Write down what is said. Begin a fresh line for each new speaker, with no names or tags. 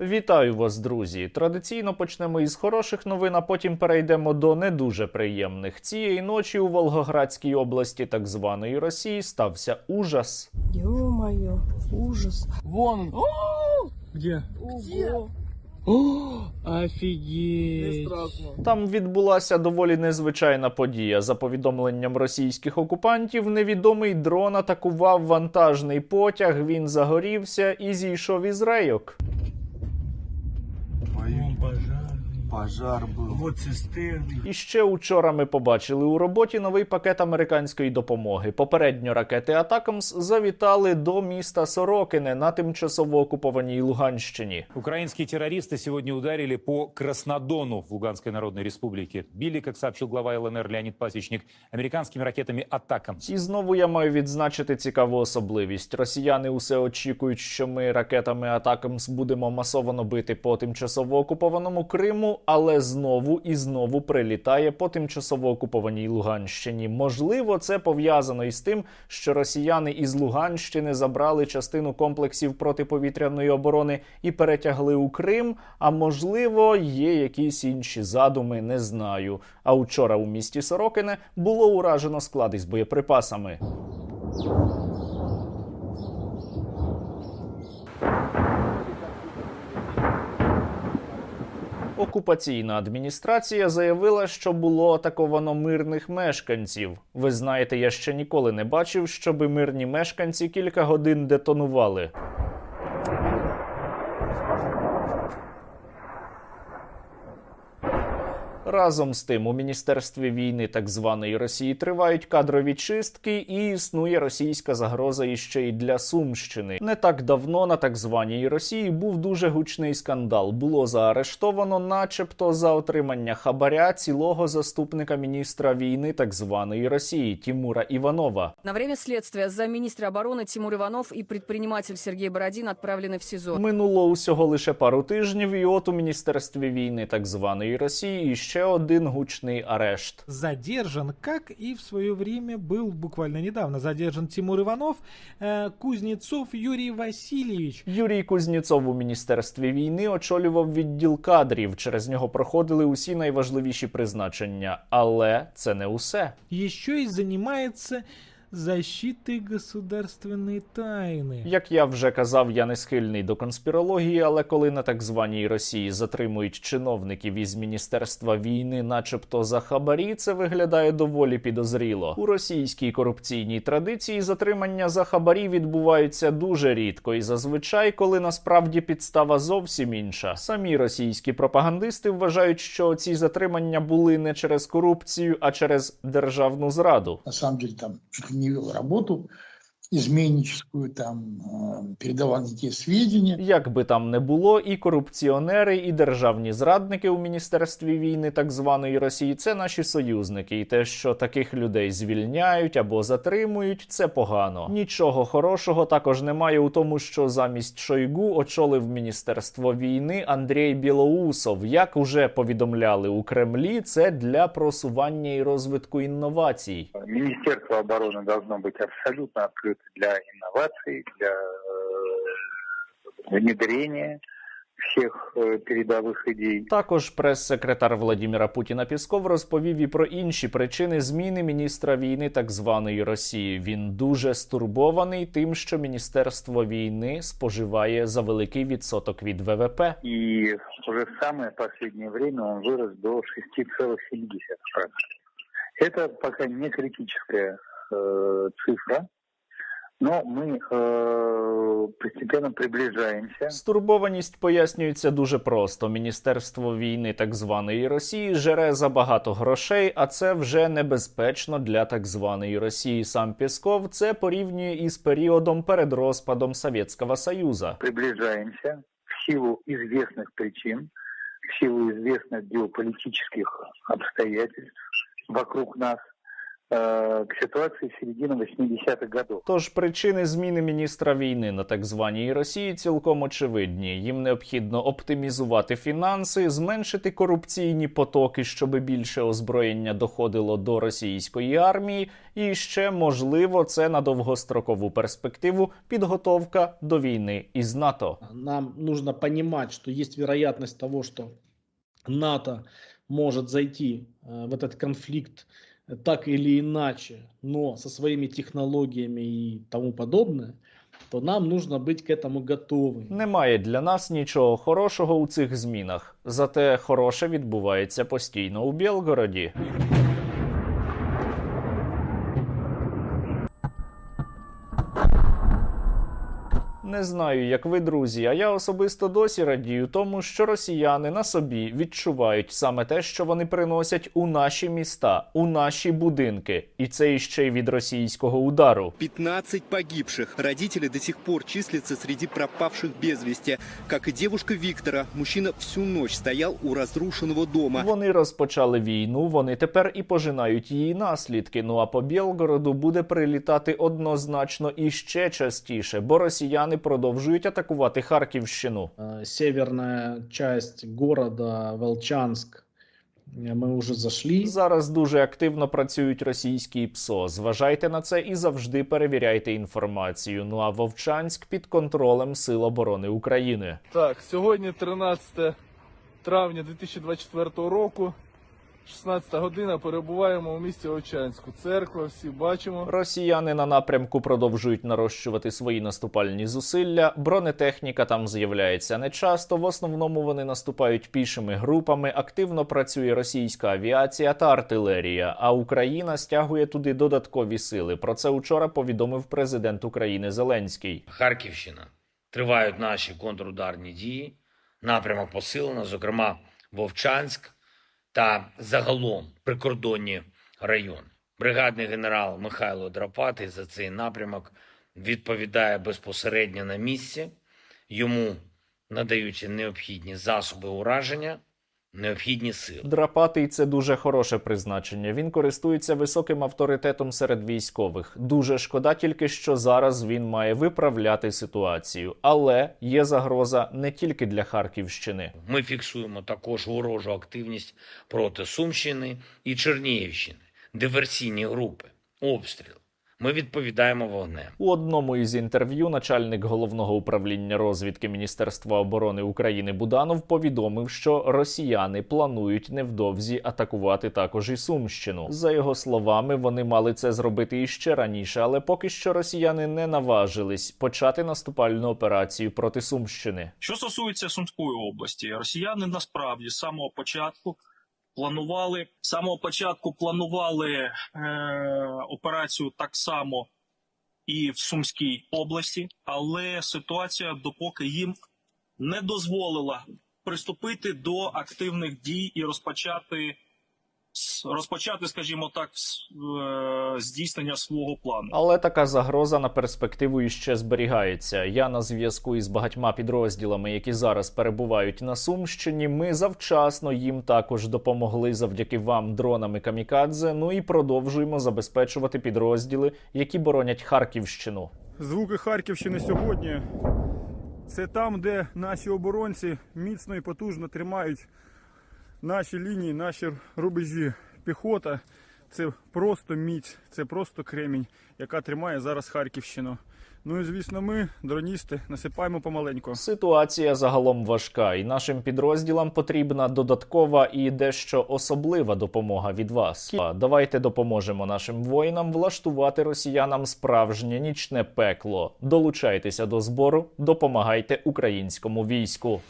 Вітаю вас, друзі! Традиційно почнемо із хороших новин, а потім перейдемо до не дуже приємних. Цієї ночі у Волгоградській області так званої Росії стався ужас.
Ё-моё, ужас.
Вон он.
О,
Где?
Ого.
О, офигеть.
Там відбулася доволі незвичайна подія. За повідомленням російських окупантів, невідомий дрон атакував вантажний потяг. Він загорівся і зійшов із рейок.
Вон пожар
Пожар был.
Вот цистерны.
І ще учора ми побачили у роботі новий пакет американської допомоги. Попередньо ракети Атакамс завітали до міста Сорокине на тимчасово окупованій Луганщині.
Украинские терористы сегодня ударили по Краснодону в Луганской Народной Республике. Били, как сообщил глава ЛНР Леонид Пасечник, американскими ракетами «Атакамс».
І знову я маю відзначити цікаву особливість. Росіяни усе очікують, що ми ракетами Атакамс будемо масово бити по тимчасово окупованому Криму, але знову і знову прилітає по тимчасово окупованій Луганщині. Можливо, це пов'язано із тим, що росіяни із Луганщини забрали частину комплексів протиповітряної оборони і перетягли у Крим. А можливо, є якісь інші задуми, не знаю. А учора у місті Сорокине було уражено склади з боєприпасами. Окупаційна адміністрація заявила, що було атаковано мирних мешканців. Ви знаєте, я ще ніколи не бачив, щоби мирні мешканці кілька годин детонували. Разом з тим, у міністерстві війни так званої Росії тривають кадрові чистки, і існує російська загроза іще й для Сумщини. Не так давно на так званій Росії був дуже гучний скандал. Було заарештовано, начебто, за отримання хабаря цілого заступника міністра війни так званої Росії Тімура Іванова.
На время следствия замминистра обороны Тимур Иванов и предприниматель Сергей Бородин отправлены в СИЗО.
Минуло усього лише пару тижнів, і от у міністерстві війни так званої Росії іще один гучний арешт.
задержан, как и в свое время был буквально недавно задержан Тимур Иванов, э, Кузнецов Юрий Васильевич.
Юрій Кузнєцов у міністерстві війни очолював відділ кадрів. Через нього проходили усі найважливіші призначення. Але це не усе.
Еще и занимается защитой государственной тайны.
Як я вже казав, я не схильний до конспірології, але коли на так званій Росії затримують чиновників із міністерства війни, начебто за хабарі, це виглядає доволі підозріло. У російській корупційній традиції затримання за хабарі відбуваються дуже рідко, і зазвичай, коли насправді підстава зовсім інша. Самі російські пропагандисти вважають, що ці затримання були не через корупцію, а через державну зраду.
на самом деле там чуть ли не вел работу изменническую, там э, передавал не те сведения.
Як би там не було, і корупціонери, і державні зрадники у міністерстві війни так званої Росії це наші союзники. І те, що таких людей звільняють або затримують, це погано. Нічого хорошого також немає у тому, що замість Шойгу очолив міністерство війни Андрій Білоусов. Як уже повідомляли у Кремлі, це для просування і розвитку інновацій.
Министерство обороны должно быть абсолютно открыто для инноваций, для э, внедрения всех э, передовых идей.
Також прес-секретар Владіміра Путіна Пісков розповів і про інші причини зміни міністра війни так званої Росії. Він дуже стурбований тим, що міністерство війни споживає за великий відсоток від ВВП.
И уже в самое последнее время он вырос до 6,7%. Это пока не критическая э, цифра, но мы э, постепенно приближаемся.
Стурбованість пояснюється дуже просто. Міністерство війни так званої Росії жере забагато грошей, а це вже небезпечно для так званої Росії. Сам Пісков це порівнює із періодом перед розпадом Совєтського Союзу.
приближаемся в силу известных причин, в силу известных геополитических обстоятельств вокруг нас. э, к ситуации середины 80-х годов.
Тож причини зміни міністра війни на так званій Росії цілком очевидні. Їм необхідно оптимізувати фінанси, зменшити корупційні потоки, щоб більше озброєння доходило до російської армії, і ще можливо це на довгострокову перспективу підготовка до війни із НАТО.
Нам нужно понимать, что есть вероятность того, что НАТО может зайти э, в этот конфликт э, так или иначе, но со своими технологиями и тому подобное, то нам нужно быть к этому готовы.
Немає для нас нічого хорошого у цих змінах. Зате хороше відбувається постійно у Білгороді. Не знаю, як ви, друзі, а я особисто досі радію тому, що росіяни на собі відчувають саме те, що вони приносять у наші міста, у наші будинки, і це іще й від російського удару.
15 погибших. Родители до сих пор числятся среди пропавших без вести. Как и девушка Виктора, мужчина всю ночь стоял у разрушенного дома.
Вони розпочали війну, вони тепер і пожинають її наслідки. Ну а по Білгороду буде прилітати однозначно і ще частіше, бо росіяни продовжують атакувати Харківщину.
Э, Северная часть города Волчанск э, мы уже зашли.
Зараз дуже активно працюють російські ПСО. Зважайте на це і завжди перевіряйте інформацію. Ну а Вовчанськ під контролем Сил оборони України.
Так, сьогодні 13 травня 2024 року, 16 година, перебуваємо у місті Овчанську. Церква, всі бачимо.
Росіяни на напрямку продовжують нарощувати свої наступальні зусилля. Бронетехніка там з'являється нечасто. В основному вони наступають пішими групами. Активно працює російська авіація та артилерія. А Україна стягує туди додаткові сили. Про це учора повідомив президент України Зеленський.
Харківщина. Тривають наші контрударні дії. Напрямок посилено, зокрема Вовчанськ та загалом прикордонні райони. Бригадний генерал Михайло Драпатий за цей напрямок відповідає безпосередньо на місці. Йому надаються необхідні засоби ураження, необхідні сили.
Драпатий це дуже хороше призначення. Він користується високим авторитетом серед військових. Дуже шкода, тільки що зараз він має виправляти ситуацію, але є загроза не тільки для Харківщини.
Ми фіксуємо також ворожу активність проти Сумщини і Чернігівщини, диверсійні групи, обстріл. Ми відповідаємо вогнем.
У одному із інтерв'ю начальник головного управління розвідки Міністерства оборони України Буданов повідомив, що росіяни планують невдовзі атакувати також і Сумщину. За його словами, вони мали це зробити іще раніше, але поки що росіяни не наважились почати наступальну операцію проти Сумщини.
Що стосується Сумської області, росіяни насправді з самого початку планували самого початку планували е, операцію так само і в Сумській області, але ситуація допоки їм не дозволила приступити до активних дій і розпочати розпочати, скажімо так, е, здійснення свого плану.
Але така загроза на перспективу іще зберігається. Я на зв'язку із багатьма підрозділами, які зараз перебувають на Сумщині. Ми завчасно їм також допомогли завдяки вам дронами камікадзе. Ну і продовжуємо забезпечувати підрозділи, які боронять Харківщину.
Звуки Харківщини сьогодні. Це там, де наші оборонці міцно і потужно тримають наші лінії, наші рубежі. Піхота це просто міць, це просто кремінь, яка тримає зараз Харківщину. Ну і звісно, ми, дроністи, насипаємо помаленьку.
Ситуація загалом важка, і нашим підрозділам потрібна додаткова і дещо особлива допомога від вас. Давайте допоможемо нашим воїнам влаштувати росіянам справжнє нічне пекло. Долучайтеся до збору, допомагайте українському війську.